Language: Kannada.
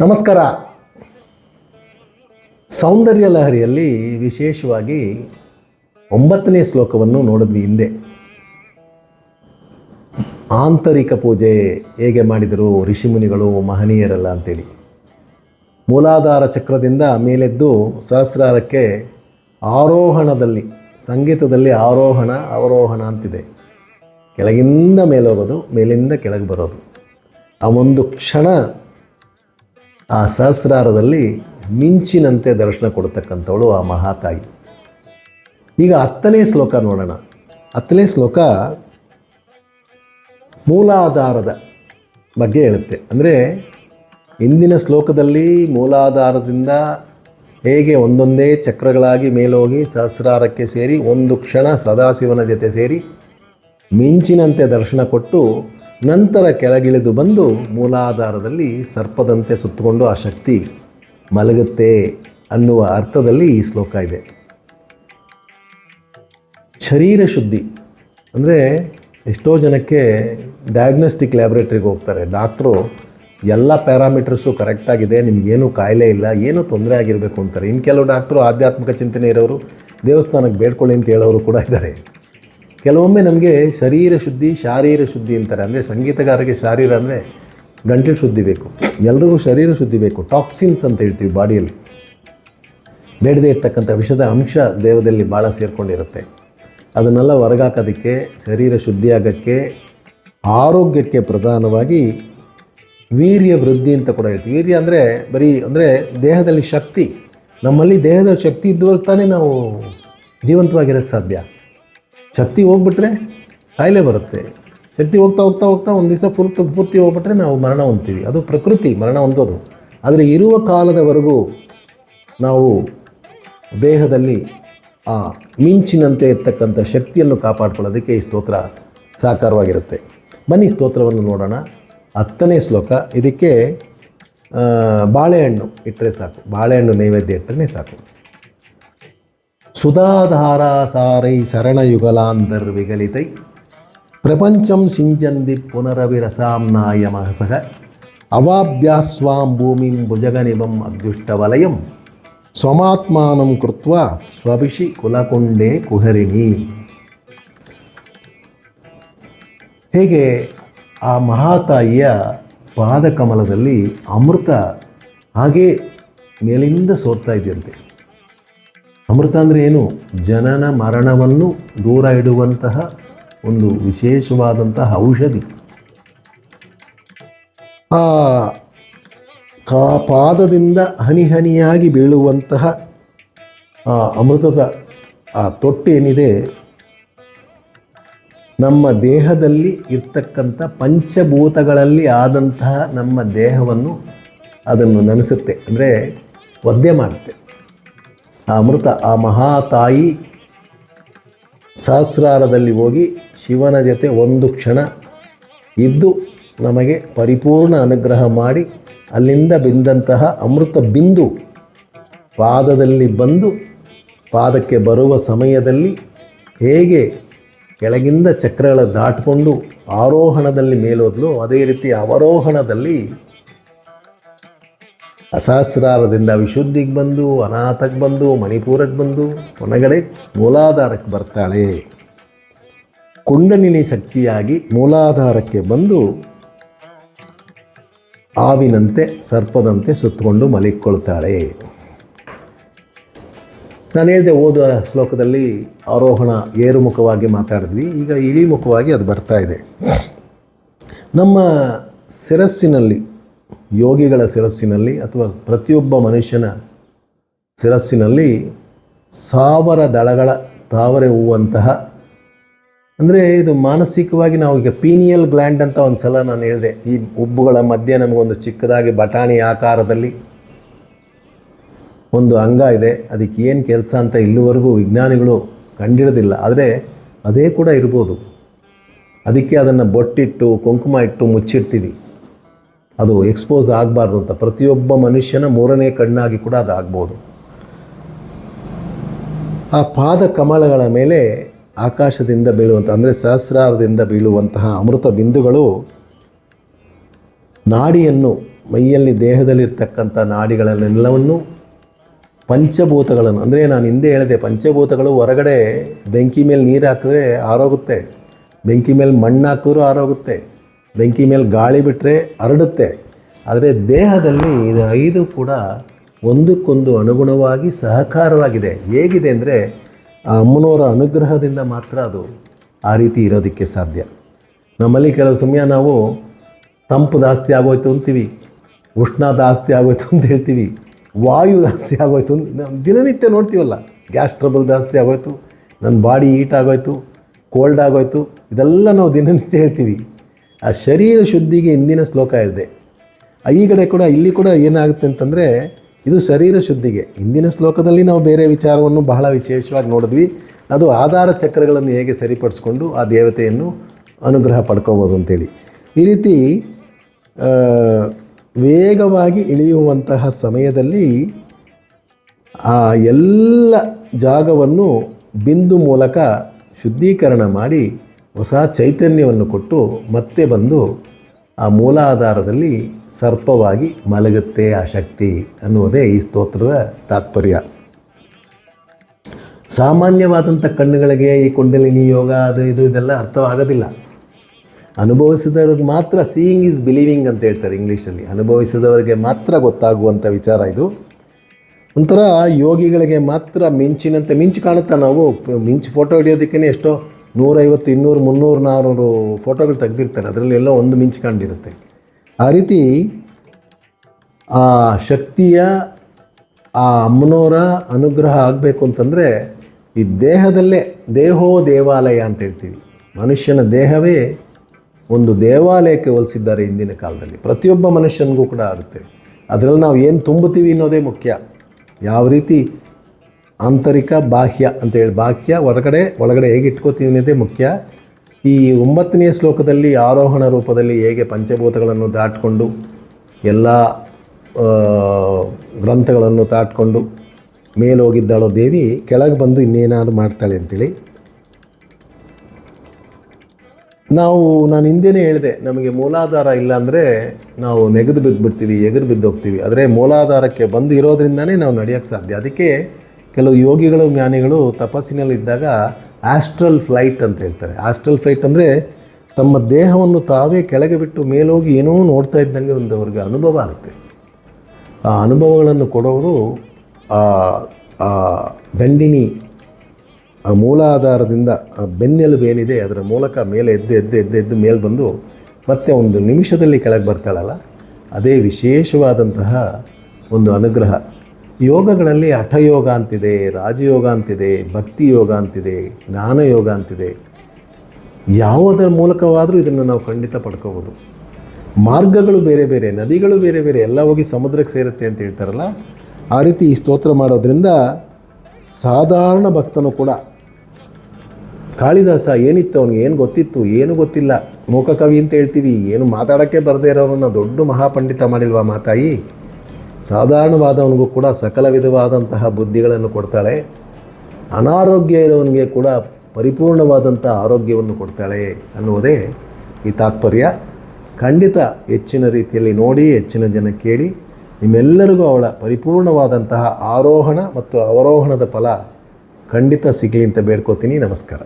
ನಮಸ್ಕಾರ. ಸೌಂದರ್ಯ ಲಹರಿಯಲ್ಲಿ ವಿಶೇಷವಾಗಿ ಒಂಬತ್ತನೇ ಶ್ಲೋಕವನ್ನು ನೋಡಿದ್ವಿ ಹಿಂದೆ. ಆಂತರಿಕ ಪೂಜೆ ಹೇಗೆ ಮಾಡಿದರು ಋಷಿಮುನಿಗಳು, ಮಹನೀಯರಲ್ಲ ಅಂತೇಳಿ. ಮೂಲಾಧಾರ ಚಕ್ರದಿಂದ ಮೇಲೆದ್ದು ಸಹಸ್ರಾರಕ್ಕೆ ಆರೋಹಣದಲ್ಲಿ, ಸಂಗೀತದಲ್ಲಿ ಆರೋಹಣ, ಅವರೋಹಣ ಅಂತಿದೆ. ಕೆಳಗಿಂದ ಮೇಲೋಗೋದು, ಮೇಲಿಂದ ಕೆಳಗೆ ಬರೋದು. ಆ ಒಂದು ಕ್ಷಣ ಆ ಸಹಸ್ರಾರದಲ್ಲಿ ಮಿಂಚಿನಂತೆ ದರ್ಶನ ಕೊಡ್ತಕ್ಕಂಥವಳು ಆ ಮಹಾತಾಯಿ. ಈಗ ಹತ್ತನೇ ಶ್ಲೋಕ ನೋಡೋಣ. ಹತ್ತನೇ ಶ್ಲೋಕ ಮೂಲಾಧಾರದ ಬಗ್ಗೆ ಹೇಳುತ್ತೆ. ಅಂದರೆ ಇಂದಿನ ಶ್ಲೋಕದಲ್ಲಿ ಮೂಲಾಧಾರದಿಂದ ಹೇಗೆ ಒಂದೊಂದೇ ಚಕ್ರಗಳಾಗಿ ಮೇಲೋಗಿ ಸಹಸ್ರಾರಕ್ಕೆ ಸೇರಿ ಒಂದು ಕ್ಷಣ ಸದಾಶಿವನ ಜೊತೆ ಸೇರಿ ಮಿಂಚಿನಂತೆ ದರ್ಶನ ಕೊಟ್ಟು ನಂತರ ಕೆಳಗಿಳಿದು ಬಂದು ಮೂಲಾಧಾರದಲ್ಲಿ ಸರ್ಪದಂತೆ ಸುತ್ತಕೊಂಡು ಆ ಶಕ್ತಿ ಮಲಗುತ್ತೆ ಅನ್ನುವ ಅರ್ಥದಲ್ಲಿ ಈ ಶ್ಲೋಕ ಇದೆ. ಶರೀರ ಶುದ್ಧಿ ಅಂದರೆ ಎಷ್ಟೋ ಜನಕ್ಕೆ ಡಯಾಗ್ನೋಸ್ಟಿಕ್ ಲ್ಯಾಬ್ರೇಟ್ರಿಗೆ ಹೋಗ್ತಾರೆ. ಡಾಕ್ಟ್ರು ಎಲ್ಲ ಪ್ಯಾರಾಮೀಟರ್ಸು ಕರೆಕ್ಟಾಗಿದೆ ನಿಮಗೇನು ಕಾಯಿಲೆ ಇಲ್ಲ, ಏನೂ ತೊಂದರೆ ಆಗಿರಬೇಕು ಅಂತಾರೆ. ಇನ್ನು ಕೆಲವು ಡಾಕ್ಟ್ರು ಆಧ್ಯಾತ್ಮಿಕ ಚಿಂತನೆ ಇರೋರು ದೇವಸ್ಥಾನಕ್ಕೆ ಬೇಡ್ಕೊಳ್ಳಿ ಅಂತ ಹೇಳೋರು ಕೂಡ ಇದ್ದಾರೆ. ಕೆಲವೊಮ್ಮೆ ನಮಗೆ ಶರೀರ ಶುದ್ಧಿ, ಶಾರೀರ ಶುದ್ಧಿ ಅಂತಾರೆ. ಅಂದರೆ ಸಂಗೀತಗಾರರಿಗೆ ಶಾರೀರ ಅಂದರೆ ಗಂಟಲು ಶುದ್ಧಿ ಬೇಕು. ಎಲ್ರಿಗೂ ಶರೀರ ಶುದ್ಧಿ ಬೇಕು. ಟಾಕ್ಸಿನ್ಸ್ ಅಂತ ಹೇಳ್ತೀವಿ ಬಾಡಿಯಲ್ಲಿ. ಬೇಡದೇ ಇರ್ತಕ್ಕಂಥ ವಿಷದ ಅಂಶ ದೇಹದಲ್ಲಿ ಭಾಳ ಸೇರಿಕೊಂಡಿರುತ್ತೆ. ಅದನ್ನೆಲ್ಲ ಹೊರಗಾಕೋದಕ್ಕೆ, ಶರೀರ ಶುದ್ಧಿಯಾಗಕ್ಕೆ, ಆರೋಗ್ಯಕ್ಕೆ ಪ್ರಧಾನವಾಗಿ ವೀರ್ಯ ವೃದ್ಧಿ ಅಂತ ಕೂಡ ಹೇಳ್ತೀವಿ. ವೀರ್ಯ ಅಂದರೆ ಬರೀ ಅಂದರೆ ದೇಹದಲ್ಲಿ ಶಕ್ತಿ. ನಮ್ಮಲ್ಲಿ ದೇಹದಲ್ಲಿ ಶಕ್ತಿ ಇದ್ದವರೆಗೆ ತಾನೇ ನಾವು ಜೀವಂತವಾಗಿರೋಕ್ಕೆ ಸಾಧ್ಯ. ಶಕ್ತಿ ಹೋಗ್ಬಿಟ್ರೆ ಕಾಯಿಲೆ ಬರುತ್ತೆ. ಶಕ್ತಿ ಹೋಗ್ತಾ ಹೋಗ್ತಾ ಹೋಗ್ತಾ ಒಂದು ದಿವಸ ಫುಲ್ ಪೂರ್ತಿ ಹೋಗ್ಬಿಟ್ರೆ ನಾವು ಮರಣ ಹೊಂತೀವಿ ಅದು ಪ್ರಕೃತಿ, ಮರಣ ಹೊಂದೋದು. ಆದರೆ ಇರುವ ಕಾಲದವರೆಗೂ ನಾವು ದೇಹದಲ್ಲಿ ಆ ಮಿಂಚಿನಂತೆ ಇರ್ತಕ್ಕಂಥ ಶಕ್ತಿಯನ್ನು ಕಾಪಾಡ್ಕೊಳ್ಳೋದಕ್ಕೆ ಈ ಸ್ತೋತ್ರ ಸಾಕಾರವಾಗಿರುತ್ತೆ. ಬನ್ನಿ ಸ್ತೋತ್ರವನ್ನು ನೋಡೋಣ. ಹತ್ತನೇ ಶ್ಲೋಕ. ಇದಕ್ಕೆ ಬಾಳೆಹಣ್ಣು ಇಟ್ಟರೆ ಸಾಕು. ಬಾಳೆಹಣ್ಣು ನೈವೇದ್ಯ ಇಟ್ಟರೆ ಸಾಕು. ಸುಧಾಧಾರಾಸಾರೈ ಶರಣಯುಗಲಾಂಧರ್ ವಿಗಲಿತೈ. ಪ್ರಪಂಚಂ ಸಿಂಚಂದಿ ಪುನರವಿರಸಾಂನಾಯ ಮಹಸಃ ಅವಾಭ್ಯಾಸ್ವಾಂ ಭೂಮಿಂ ಭುಜಗನಿಭಂ ಅದ್ಯುಷ್ಟವಲಯಂ ಸ್ವಮಾತ್ಮಾನಂ ಕೃತ್ವ ಸ್ವಭಿಷಿ ಕುಲಕುಂಡೆ ಕುಹರಿಣಿ. ಹೇಗೆ ಆ ಮಹಾತಾಯಿಯ ಪಾದಕಮಲದಲ್ಲಿ ಅಮೃತ ಹಾಗೇ ಮೇಲಿಂದ ಸೋರ್ತಾ ಇದೆಯಂತೆ. ಅಮೃತ ಅಂದರೆ ಏನು? ಜನನ ಮರಣವನ್ನು ದೂರ ಇಡುವಂತಹ ಒಂದು ವಿಶೇಷವಾದಂತಹ ಔಷಧಿ. ಆ ಕಾ ಪಾದದಿಂದ ಹನಿ ಹನಿಯಾಗಿ ಬೀಳುವಂತಹ ಆ ಅಮೃತದ ಆ ತೊಟ್ಟೇನಿದೆ ನಮ್ಮ ದೇಹದಲ್ಲಿ ಇರ್ತಕ್ಕಂಥ ಪಂಚಭೂತಗಳಲ್ಲಿ ಆದಂತಹ ನಮ್ಮ ದೇಹವನ್ನು ಅದನ್ನು ನೆನೆಸುತ್ತೆ. ಅಂದರೆ ಒದ್ದೆ ಮಾಡುತ್ತೆ. ಆ ಅಮೃತ, ಆ ಮಹಾತಾಯಿ ಸಹಸ್ರಾರದಲ್ಲಿ ಹೋಗಿ ಶಿವನ ಜೊತೆ ಒಂದು ಕ್ಷಣ ಇದ್ದು ನಮಗೆ ಪರಿಪೂರ್ಣ ಅನುಗ್ರಹ ಮಾಡಿ ಅಲ್ಲಿಂದ ಬಿಂದಂತಹ ಅಮೃತ ಬಿಂದು ಪಾದದಲ್ಲಿ ಬಂದು ಪಾದಕ್ಕೆ ಬರುವ ಸಮಯದಲ್ಲಿ ಹೇಗೆ ಕೆಳಗಿಂದ ಚಕ್ರಗಳ ದಾಟಿಕೊಂಡು ಆರೋಹಣದಲ್ಲಿ ಮೇಲೋದ್ಲು, ಅದೇ ರೀತಿ ಅವರೋಹಣದಲ್ಲಿ ಅಸಹಸ್ರಾರದಿಂದ ವಿಶುದ್ಧಿಗೆ ಬಂದು ಅನಾಥಕ್ಕೆ ಬಂದು ಮಣಿಪುರಕ್ಕೆ ಬಂದು, ಕೊನೆಗಡೆ ಮೂಲಾಧಾರಕ್ಕೆ ಬರ್ತಾಳೆ. ಕುಂಡಲಿನಿ ಶಕ್ತಿಯಾಗಿ ಮೂಲಾಧಾರಕ್ಕೆ ಬಂದು ಆವಿನಂತೆ, ಸರ್ಪದಂತೆ ಸುತ್ತಕೊಂಡು ಮಲಿಕೊಳ್ತಾಳೆ ನಾನು ಹೇಳಿದೆ, ಓದುವ ಶ್ಲೋಕದಲ್ಲಿ ಆರೋಹಣ ಏರುಮುಖವಾಗಿ ಮಾತಾಡಿದ್ವಿ. ಈಗ ಇಳಿಮುಖವಾಗಿ ಅದು ಬರ್ತಾ ಇದೆ. ನಮ್ಮ ಶಿರಸ್ಸಿನಲ್ಲಿ ಯೋಗಿಗಳ ಶಿರಸ್ಸಿನಲ್ಲಿ ಅಥವಾ ಪ್ರತಿಯೊಬ್ಬ ಮನುಷ್ಯನ ಶಿರಸ್ಸಿನಲ್ಲಿ ಸಾವಿರ ದಳಗಳ ತಾವರೆ ಹೂವಂತಹ, ಅಂದರೆ ಇದು ಮಾನಸಿಕವಾಗಿ ನಾವು ಈಗ ಪೀನಿಯಲ್ ಗ್ಲ್ಯಾಂಡ್ ಅಂತ ಒಂದು ಸಲ ನಾನು ಹೇಳಿದೆ. ಈ ಉಬ್ಬುಗಳ ಮಧ್ಯೆ ನಮಗೊಂದು ಚಿಕ್ಕದಾಗಿ ಬಟಾಣಿ ಆಕಾರದಲ್ಲಿ ಒಂದು ಅಂಗ ಇದೆ. ಅದಕ್ಕೆ ಏನು ಕೆಲಸ ಅಂತ ಇಲ್ಲಿವರೆಗೂ ವಿಜ್ಞಾನಿಗಳು ಕಂಡಿಡೋದಿಲ್ಲ ಆದರೆ ಅದೇ ಕೂಡ ಇರ್ಬೋದು. ಅದಕ್ಕೆ ಅದನ್ನು ಬೊಟ್ಟಿಟ್ಟು, ಕುಂಕುಮ ಇಟ್ಟು ಮುಚ್ಚಿಡ್ತೀವಿ. ಅದು ಎಕ್ಸ್ಪೋಸ್ ಆಗಬಾರ್ದು ಅಂತ. ಪ್ರತಿಯೊಬ್ಬ ಮನುಷ್ಯನ ಮೂರನೇ ಕಣ್ಣಾಗಿ ಕೂಡ ಅದು ಆಗ್ಬೋದು ಆ ಪಾದ ಕಮಲಗಳ ಮೇಲೆ ಆಕಾಶದಿಂದ ಬೀಳುವಂಥ ಅಂದರೆ ಸಹಸ್ರಾರದಿಂದ ಬೀಳುವಂತಹ ಅಮೃತ ಬಿಂದುಗಳು ನಾಡಿಯನ್ನು, ಮೈಯಲ್ಲಿ ದೇಹದಲ್ಲಿರ್ತಕ್ಕಂಥ ನಾಡಿಗಳನ್ನೆಲ್ಲವನ್ನು ಪಂಚಭೂತಗಳನ್ನು, ಅಂದರೆ ನಾನು ಹಿಂದೆ ಹೇಳಿದೆ, ಪಂಚಭೂತಗಳು ಹೊರಗಡೆ ಬೆಂಕಿ ಮೇಲೆ ನೀರು ಹಾಕಿದ್ರೆ ಆರೋಗುತ್ತೆ. ಬೆಂಕಿ ಮೇಲೆ ಮಣ್ಣು ಹಾಕಿದ್ರೂ ಆರೋಗುತ್ತೆ. ಬೆಂಕಿ ಮೇಲೆ ಗಾಳಿ ಬಿಟ್ಟರೆ ಹರಡುತ್ತೆ. ಆದರೆ ದೇಹದಲ್ಲಿ ಇದು ಐದು ಕೂಡ ಒಂದಕ್ಕೊಂದು ಅನುಗುಣವಾಗಿ ಸಹಕಾರವಾಗಿದೆ. ಹೇಗಿದೆ ಅಂದರೆ ಆ ಅಮ್ಮನವರ ಅನುಗ್ರಹದಿಂದ ಮಾತ್ರ ಅದು ಆ ರೀತಿ ಇರೋದಕ್ಕೆ ಸಾಧ್ಯ. ನಮ್ಮಲ್ಲಿ ಕೆಲವು ಸಮಯ ನಾವು ತಂಪು ಜಾಸ್ತಿ ಆಗೋಯ್ತು ಅಂತೀವಿ, ಉಷ್ಣ ಜಾಸ್ತಿ ಆಗೋಯ್ತು ಅಂತ ಹೇಳ್ತೀವಿ, ವಾಯು ಜಾಸ್ತಿ ಆಗೋಯ್ತು ಅಂತ ದಿನನಿತ್ಯ ನೋಡ್ತೀವಲ್ಲ, ಗ್ಯಾಸ್ ಟ್ರಬಲ್ ಜಾಸ್ತಿ ಆಗೋಯ್ತು ನನ್ನ ಬಾಡಿ ಹೀಟ್ ಆಗೋಯ್ತು, ಕೋಲ್ಡ್ ಆಗೋಯ್ತು, ಇದೆಲ್ಲ ನಾವು ದಿನನಿತ್ಯ ಹೇಳ್ತೀವಿ. ಆ ಶರೀರ ಶುದ್ಧಿಗೆ ಹಿಂದಿನ ಶ್ಲೋಕ ಹೇಳಿದೆ. ಈ ಕಡೆ ಕೂಡ, ಇಲ್ಲಿ ಕೂಡ ಏನಾಗುತ್ತೆ ಅಂತಂದರೆ, ಇದು ಶರೀರ ಶುದ್ಧಿಗೆ. ಹಿಂದಿನ ಶ್ಲೋಕದಲ್ಲಿ ನಾವು ಬೇರೆ ವಿಚಾರವನ್ನು ಬಹಳ ವಿಶೇಷವಾಗಿ ನೋಡಿದ್ವಿ. ಅದು ಆಧಾರ ಚಕ್ರಗಳನ್ನು ಹೇಗೆ ಸರಿಪಡಿಸ್ಕೊಂಡು ಆ ದೇವತೆಯನ್ನು ಅನುಗ್ರಹ ಪಡ್ಕೋಬೋದು ಅಂತೇಳಿ. ಈ ರೀತಿ ವೇಗವಾಗಿ ಇಳಿಯುವಂತಹ ಸಮಯದಲ್ಲಿ ಆ ಎಲ್ಲ ಜಾಗವನ್ನು ಬಿಂದು ಮೂಲಕ ಶುದ್ಧೀಕರಣ ಮಾಡಿ ಹೊಸ ಚೈತನ್ಯವನ್ನು ಕೊಟ್ಟು ಮತ್ತೆ ಬಂದು ಆ ಮೂಲಾಧಾರದಲ್ಲಿ ಸರ್ಪವಾಗಿ ಮಲಗುತ್ತೆ ಆ ಶಕ್ತಿ ಅನ್ನುವುದೇ ಈ ಸ್ತೋತ್ರದ ತಾತ್ಪರ್ಯ. ಸಾಮಾನ್ಯವಾದಂಥ ಕಣ್ಣುಗಳಿಗೆ ಈ ಕುಂಡಲಿನಿ ಯೋಗ ಅದು ಇದು ಇದೆಲ್ಲ ಅರ್ಥವಾಗೋದಿಲ್ಲ. ಅನುಭವಿಸಿದವ್ರಿಗೆ ಮಾತ್ರ ಸೀಯಿಂಗ್ ಈಸ್ ಬಿಲೀವಿಂಗ್ ಅಂತ ಹೇಳ್ತಾರೆ ಇಂಗ್ಲೀಷಲ್ಲಿ. ಅನುಭವಿಸಿದವರಿಗೆ ಮಾತ್ರ ಗೊತ್ತಾಗುವಂಥ ವಿಚಾರ ಇದು. ಒಂಥರ ಯೋಗಿಗಳಿಗೆ ಮಾತ್ರ ಮಿಂಚಿನಂತೆ ಮಿಂಚು ಕಾಣುತ್ತಾ ನಾವು ಮಿಂಚು ಫೋಟೋ ಹಿಡಿಯೋದಕ್ಕೇ ಎಷ್ಟೋ ನೂರೈವತ್ತು, ಇನ್ನೂರು, ಮುನ್ನೂರು ನಾನ್ನೂರು ಫೋಟೋಗಳು ತೆಗೆದಿರ್ತಾರೆ. ಅದರಲ್ಲಿ ಎಲ್ಲ ಒಂದು ಮಿಂಚ್ಕೊಂಡಿರುತ್ತೆ. ಆ ರೀತಿ ಆ ಶಕ್ತಿಯ, ಆ ಅಮ್ಮನವರ ಅನುಗ್ರಹ ಆಗಬೇಕು ಅಂತಂದರೆ ಈ ದೇಹದಲ್ಲೇ ದೇಹೋ ದೇವಾಲಯ ಅಂತ ಹೇಳ್ತೀವಿ. ಮನುಷ್ಯನ ದೇಹವೇ ಒಂದು ದೇವಾಲಯಕ್ಕೆ ಹೋಲಿಸಿದ್ದಾರೆ ಇಂದಿನ ಕಾಲದಲ್ಲಿ. ಪ್ರತಿಯೊಬ್ಬ ಮನುಷ್ಯನಿಗೂ ಕೂಡ ಆಗುತ್ತೆ. ಅದರಲ್ಲಿ ನಾವು ಏನು ತುಂಬುತ್ತೀವಿ ಅನ್ನೋದೇ ಮುಖ್ಯ. ಯಾವ ರೀತಿ ಆಂತರಿಕ ಬಾಹ್ಯ ಅಂತೇಳಿ ಬಾಹ್ಯ ಹೊರಗಡೆ ಒಳಗಡೆ ಹೇಗೆ ಇಟ್ಕೋತೀವಿ ಅನ್ನೋದೇ ಮುಖ್ಯ. ಈ ಒಂಬತ್ತನೇ ಶ್ಲೋಕದಲ್ಲಿ ಆರೋಹಣ ರೂಪದಲ್ಲಿ ಹೇಗೆ ಪಂಚಭೂತಗಳನ್ನು ದಾಟಿಕೊಂಡು, ಎಲ್ಲ ಗ್ರಂಥಗಳನ್ನು ದಾಟ್ಕೊಂಡು ಮೇಲೋಗಿದ್ದಾಳೋ ದೇವಿ, ಕೆಳಗೆ ಬಂದು ಇನ್ನೇನಾದ್ರು ಮಾಡ್ತಾಳೆ ಅಂತೇಳಿ. ನಾವು, ನಾನು ಹಿಂದೆನೇ ಹೇಳಿದೆ, ನಮಗೆ ಮೂಲಾಧಾರ ಇಲ್ಲ ಅಂದರೆ ನಾವು ನೆಗೆದು ಬಿದ್ದು ಬಿಡ್ತೀವಿ ಎಗರು ಬಿದ್ದು ಹೋಗ್ತೀವಿ ಆದರೆ ಮೂಲಾಧಾರಕ್ಕೆ ಬಂದು ಇರೋದ್ರಿಂದನೇ ನಾವು ನಡೆಯೋಕ್ಕೆ ಸಾಧ್ಯ. ಅದಕ್ಕೆ ಕೆಲವು ಯೋಗಿಗಳು, ಜ್ಞಾನಿಗಳು ತಪಸ್ಸಿನಲ್ಲಿ ಇದ್ದಾಗ ಆಸ್ಟ್ರಲ್ ಫ್ಲೈಟ್ ಅಂತ ಹೇಳ್ತಾರೆ. ಆಸ್ಟ್ರಲ್ ಫ್ಲೈಟ್ ಅಂದರೆ ತಮ್ಮ ದೇಹವನ್ನು ತಾವೇ ಕೆಳಗೆ ಬಿಟ್ಟು ಮೇಲೋಗಿ ಏನೋ ನೋಡ್ತಾ ಇದ್ದಂಗೆ ಒಂದು ಅವ್ರಿಗೆ ಅನುಭವ ಆಗುತ್ತೆ. ಆ ಅನುಭವಗಳನ್ನು ಕೊಡೋರು ದಂಡಿನಿ ಆ ಮೂಲಾಧಾರದಿಂದ ಬೆನ್ನೆಲುಬೇನಿದೆ ಅದರ ಮೂಲಕ ಮೇಲೆ ಎದ್ದು ಎದ್ದು ಎದ್ದು ಎದ್ದು ಮೇಲೆ ಬಂದು ಮತ್ತೆ ಒಂದು ನಿಮಿಷದಲ್ಲಿ ಕೆಳಗೆ ಬರ್ತಾಳಲ್ಲ, ಅದೇ ವಿಶೇಷವಾದಂತಹ ಒಂದು ಅನುಗ್ರಹ. ಯೋಗಗಳಲ್ಲಿ ಹಠಯೋಗ ಅಂತಿದೆ, ರಾಜಯೋಗ ಅಂತಿದೆ, ಭಕ್ತಿ ಯೋಗ ಅಂತಿದೆ ಜ್ಞಾನಯೋಗ ಅಂತಿದೆ. ಯಾವುದರ ಮೂಲಕವಾದರೂ ಇದನ್ನು ನಾವು ಖಂಡಿತ ಪಡ್ಕೋಬೋದು. ಮಾರ್ಗಗಳು ಬೇರೆ ಬೇರೆ, ನದಿಗಳು ಬೇರೆ ಬೇರೆ, ಎಲ್ಲ ಹೋಗಿ ಸಮುದ್ರಕ್ಕೆ ಸೇರುತ್ತೆ ಅಂತ ಹೇಳ್ತಾರಲ್ಲ? ಆ ರೀತಿ ಈ ಸ್ತೋತ್ರ ಮಾಡೋದ್ರಿಂದ ಸಾಧಾರಣ ಭಕ್ತನು ಕೂಡ ಕಾಳಿದಾಸ ಏನಿತ್ತು, ಅವನಿಗೆ ಏನು ಗೊತ್ತಿತ್ತು, ಏನು ಗೊತ್ತಿಲ್ಲ. ಮೂಕ ಕವಿ ಅಂತ ಹೇಳ್ತೀವಿ, ಏನು ಮಾತಾಡೋಕ್ಕೆ ಬರದೇ ಇರೋರನ್ನ ದೊಡ್ಡ ಮಹಾಪಂಡಿತ ಮಾಡಿಲ್ವಾ ಮಾತಾಯಿ? ಸಾಧಾರಣವಾದವನಿಗೂ ಕೂಡ ಸಕಲ ವಿಧವಾದಂತಹ ಬುದ್ಧಿಗಳನ್ನು ಕೊಡ್ತಾಳೆ. ಅನಾರೋಗ್ಯ ಇರೋವನಿಗೆ ಕೂಡ ಪರಿಪೂರ್ಣವಾದಂಥ ಆರೋಗ್ಯವನ್ನು ಕೊಡ್ತಾಳೆ ಅನ್ನುವುದೇ ಈ ತಾತ್ಪರ್ಯ. ಖಂಡಿತ ಹೆಚ್ಚಿನ ರೀತಿಯಲ್ಲಿ ನೋಡಿ, ಹೆಚ್ಚಿನ ಜನ ಕೇಳಿ, ನಿಮ್ಮೆಲ್ಲರಿಗೂ ಅವಳ ಪರಿಪೂರ್ಣವಾದಂತಹ ಆರೋಹಣ ಮತ್ತು ಅವರೋಹಣದ ಫಲ ಖಂಡಿತ ಸಿಗಲಿ ಅಂತ ಬೇಡ್ಕೋತೀನಿ. ನಮಸ್ಕಾರ.